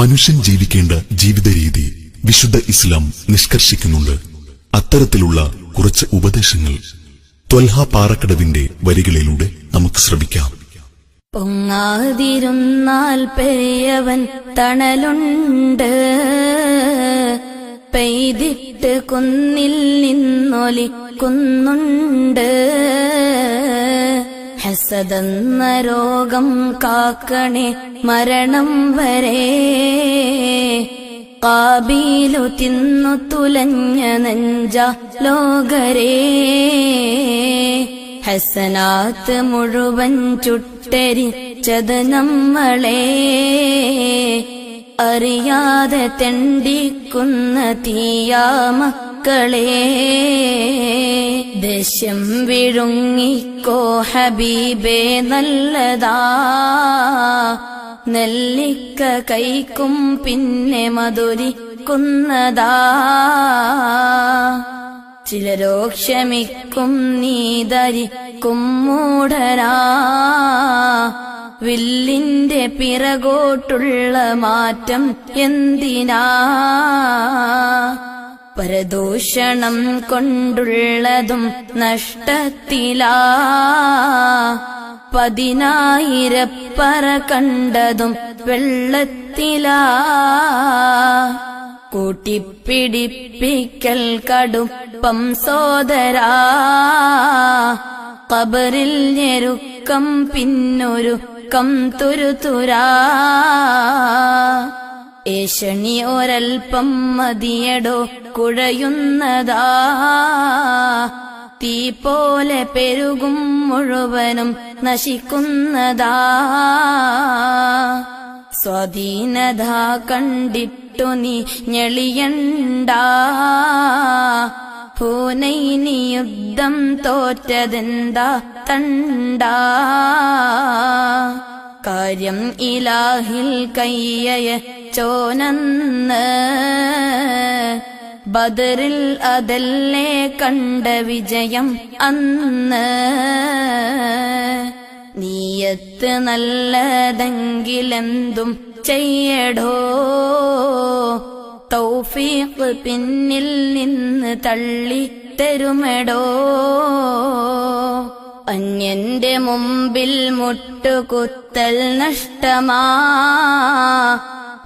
മനുഷ്യൻ ജീവിക്കേണ്ട ജീവിത രീതി വിശുദ്ധ ഇസ്ലാം നിഷ്കർഷിക്കുന്നുണ്ട്. അത്തരത്തിലുള്ള കുറച്ച് ഉപദേശങ്ങൾ ത്വൽഹ പാറക്കടവിന്റെ വരികളിലൂടെ നമുക്ക് ശ്രമിക്കാം. പൊങ്ങാതിരുന്നാൽ പെയ്യവൻ തണലുണ്ട്. പെയ്തിട്ട് കുന്നിൽ നിന്നൊലിക്കുന്നുണ്ട്. ഹസതെന്ന രോഗം കാക്കണേ മരണം വരെ. കാബീലു തിന്നു തുലഞ്ഞ നെഞ്ച ലോകരേ. ഹസനാത്ത് മുഴുവൻ ചുട്ടരിച്ചത് നമ്മളെ. അറിയാതെ തെണ്ടിക്കുന്ന തീയാ മക്കളെ ദശ്യം വിഴുങ്ങിക്കോ ഹബീബേ നല്ലതാ. നെല്ലിക്ക കൈക്കും പിന്നെ മധുരിക്കുന്നതാ. ചിലരോ ക്ഷമിക്കും നീതരിക്കും മൂഢരാ. വില്ലിന്റെ പിറകോട്ടുള്ള മാറ്റം എന്തിനാ? പരദൂഷണം കൊണ്ടുള്ളതും നഷ്ടത്തിലാ. പതിനായിരപ്പറ കണ്ടതും വെള്ളത്തിലാ. കൂട്ടിപ്പിടിപ്പിക്കൽ കടുപ്പം സോദരാ. കബറിൽ ഞെരുക്കം പിന്നൊരു കം തുരുതുരാ. ഏഷണി ഒരൽപ്പം മതിയടോ കുഴയുന്നതാ. തീ പോലെ പെരുകും മുഴുവനും നശിക്കുന്നതാ. സ്വാധീനത കണ്ടിട്ടു നീ ഞെളിയണ്ട. പൂനൈനി യുദ്ധം തോറ്റതെന്താ തണ്ട. കാര്യം ഇലാഹിൽ കയ്യയ ചോനന്ന് ബദറിൽ അതല്ലേ കണ്ട വിജയം അന്ന്. നീയത്ത് നല്ലതെങ്കിലെന്തും ചെയ്യടോ. തൗഫീഖ് പിന്നിൽ നിന്ന് തള്ളി തരുമെടോ അന്യന്റെ മുമ്പിൽ മുട്ടുകുത്തൽ നഷ്ടമാ.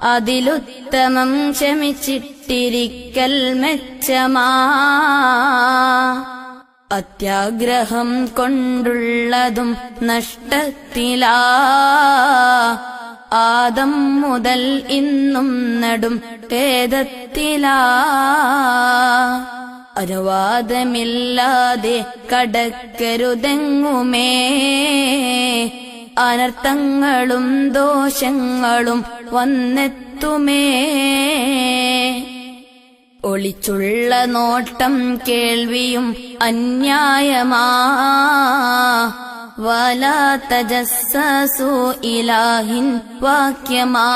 അതിലുത്തമം ക്ഷമിച്ചിട്ടിരിക്കൽ മെച്ചമാ. അത്യാഗ്രഹം കൊണ്ടുള്ളതും നഷ്ടത്തിലാ. ആദം മുതൽ ഇന്നും നടും ഖേദത്തിലാ. അനുവാദമില്ലാതെ കടക്കരുതെങ്ങുമേ. അനർത്ഥങ്ങളും ദോഷങ്ങളും വന്നെത്തുമേ. ഒളിച്ചുള്ള നോട്ടം കേൾവിയും അന്യായമാ. വലാ തജസ്സു ഇലാഹിൻ വാക്യമാ.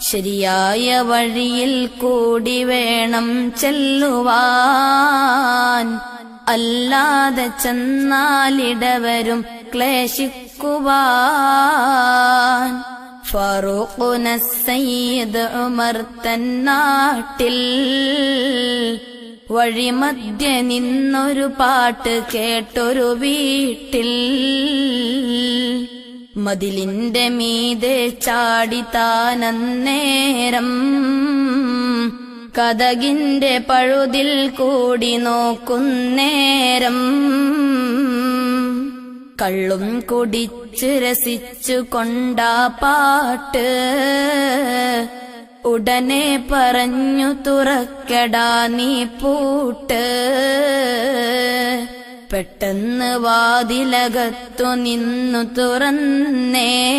ശരിയായ വഴിയിൽ കൂടി വേണം ചെല്ലുവാൻ. അല്ലാതെ ചെന്നാലിടവരും ക്ലേശിക്കുവാൻ. ഫറൂഖുന സയ്യിദ് ഉമർ തന്നാട്ടിൽ വഴിമധ്യ നിന്നൊരു പാട്ട് കേട്ടൊരു വീട്ടിൽ. മതിലിന്റെ മീതെ ചാടിത്താനന്നേരം കഥകിന്റെ പഴുതിൽ കൂടി നോക്കുന്നേരം. കള്ളും കുടിച്ച് രസിച്ചു കൊണ്ടാ പാട്ട്. ഉടനെ പറഞ്ഞു തുറക്കടാ നീ പൂട്ട്. പെട്ടെന്ന് വാതിലകത്തു നിന്നു തുറന്നേ.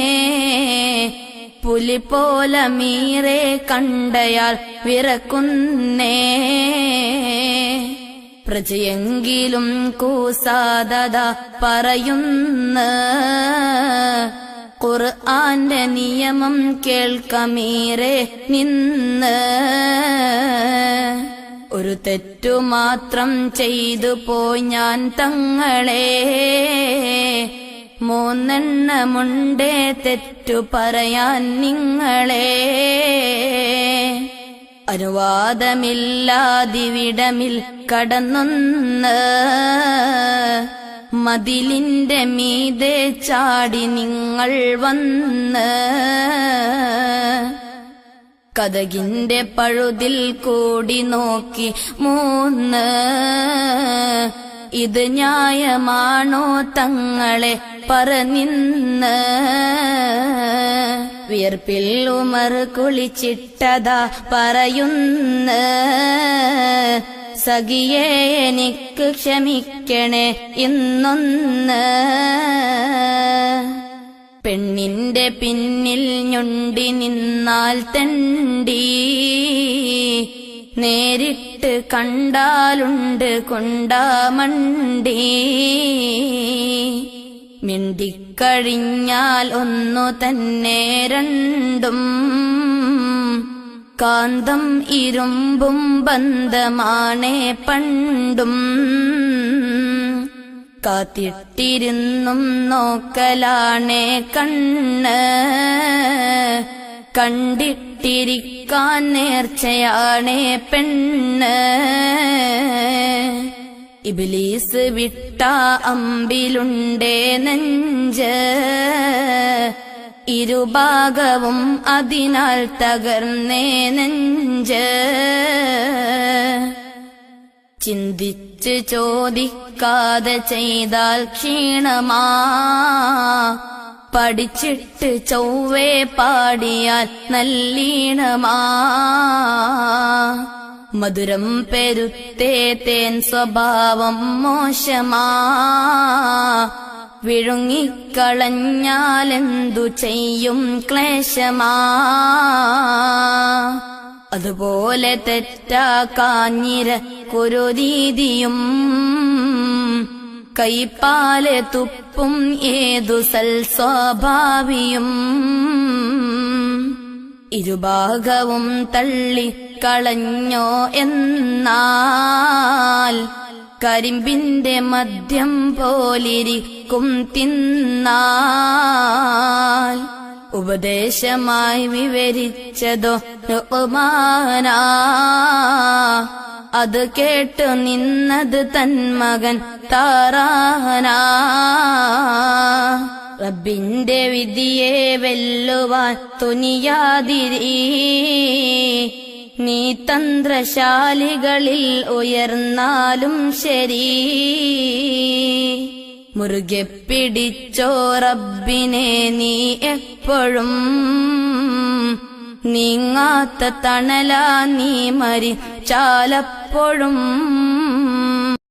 പുലി പോലെ മീരെ കണ്ടയാൾ വിറക്കുന്നേ. പ്രജയെങ്കിലും കൂസാദത പറയുന്ന. ഖുർആന്റെ നിയമം കേൾക്കമീരെ നിന്ന്. ഒരു തെറ്റു മാത്രം ചെയ്തു പോയി ഞാൻ തങ്ങളെ. മൂന്നെണ്ണമുണ്ടേ തെറ്റു പറയാൻ നിങ്ങളെ. അനുവാദമില്ലാതിവിടമിൽ കടന്നൊന്ന്. മതിലിന്റെ മീതെ ചാടി നിങ്ങൾ വന്ന്. കഥകിന്റെ പഴുതിൽ കൂടി നോക്കി മൂന്ന്. ഇത് ന്യായമാണോ തങ്ങളെ പറനിന്ന് വിയർപ്പിൽ ഉമർ കുളിച്ചിട്ടതാ പറയുന്ന സഖിയെ എനിക്ക് ക്ഷമിക്കണേ ഇന്നൊന്ന് പെണ്ണിന്റെ പിന്നിൽ ഞൊണ്ടി നിന്നാൽ തണ്ടി നേരിട്ട് കണ്ടാലുണ്ട് കൊണ്ടാമണ്ടി മിണ്ടിക്കഴിഞ്ഞാൽ ഒന്നു തന്നെ രണ്ടും. കാന്തം ഇരുമ്പും ബന്ധമാണേ പണ്ടും. കാത്തിട്ടിരുന്നും നോക്കലാണേ കണ്ണ്. കണ്ടിട്ടിരിക്കാൻ നേർച്ചയാണേ പെണ്ണ്. ഇബിലീസ് വിട്ട അമ്പിലുണ്ടേ നെഞ്ച്. ഇരുഭാഗവും അതിനാൽ തകർന്നേ നെഞ്ച്. ചിന്തിച്ച് ചോദിക്കാതെ ചെയ്താൽ ക്ഷീണമാ. പഠിച്ചിട്ട് ചൊവ്വേ പാടിയാൽ നല്ലീണമാ. മധുരം പെരുത്തേ തേൻ സ്വഭാവം മോശമാ. വിഴുങ്ങിക്കളഞ്ഞാലെന്തു ചെയ്യും ക്ലേശമാ. അതുപോലെ തെറ്റാ തെറ്റാക്കാഞ്ഞിര കുരുരീതിയും കൈപ്പാലെ തുപ്പും ഏതു സൽ സ്വാഭാവിയും. ഇരുഭാഗവും തള്ളി കളഞ്ഞോ എന്നാൽ കരിമ്പിന്റെ മദ്യം പോലിരിക്കും തിന്നാൽ. ഉപദേശമായി വിവരിച്ചതോ റുക്മാനാ അത് കേട്ടു നിന്നത് തൻ മകൻ താറാന. റബ്ബിന്റെ വിധിയെ വെല്ലുവാൻ തുനിയാതിരി. നീ തന്ത്രശാലികളിൽ ഉയർന്നാലും ശരി. മുറുകെ പിടിച്ചോ റബ്ബിനെ നീ എപ്പോഴും നീങ്ങാത്ത തണലാ നീ മരിച്ചാലപ്പോഴും